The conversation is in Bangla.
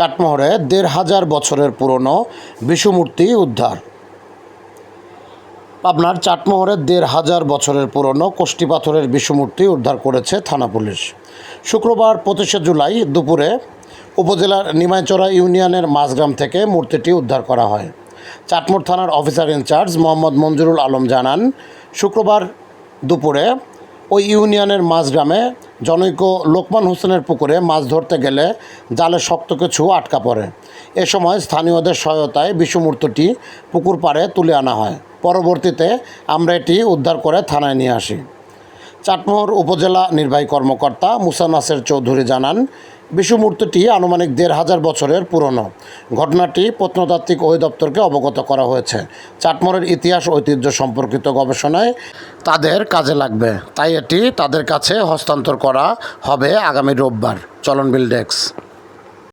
চাটমোহরে দেড় হাজার বছরের পুরনো বিষ্ণুমূর্তি উদ্ধার। পাবনার চাটমোহরের দেড় হাজার বছরের পুরনো কোষ্টি পাথরের বিষ্ণুমূর্তি উদ্ধার করেছে থানা পুলিশ। শুক্রবার পঁচিশে জুলাই দুপুরে উপজেলার নিমাইচড়া ইউনিয়নের মাঝগ্রাম থেকে মূর্তিটি উদ্ধার করা হয়। চাটমোহর থানার officer in charge Mohammad Manjurul Alam জানান, শুক্রবার দুপুরে ওই ইউনিয়নের মাঝগ্রামে জনৈক লোকমান হোসেনের পুকুরে মাছ ধরতে গেলে জালে শক্ত কিছু আটকা পড়ে। এ সময় স্থানীয়দের সহায়তায় বিষুমূর্তটি পুকুর পাড়ে তুলে আনা হয়। পরবর্তীতে আমরা এটি উদ্ধার করে থানায় নিয়ে আসি। চাটমোহর উপজেলা নির্বাহী কর্মকর্তা মুসানাসের চৌধুরী জানান বিশ্বমূর্তিটি আনুমানিক দেড় হাজার বছরের পুরনো। ঘটনাটি প্রত্নতাত্ত্বিক অধিদপ্তরকে অবগত করা হয়েছে। চাটমোড়ের ইতিহাস ঐতিহ্য সম্পর্কিত গবেষণায় তাদের কাজে লাগবে। তাই এটি তাদের কাছে হস্তান্তর করা হবে আগামী রোববার। চলন বিল ডেস্ক।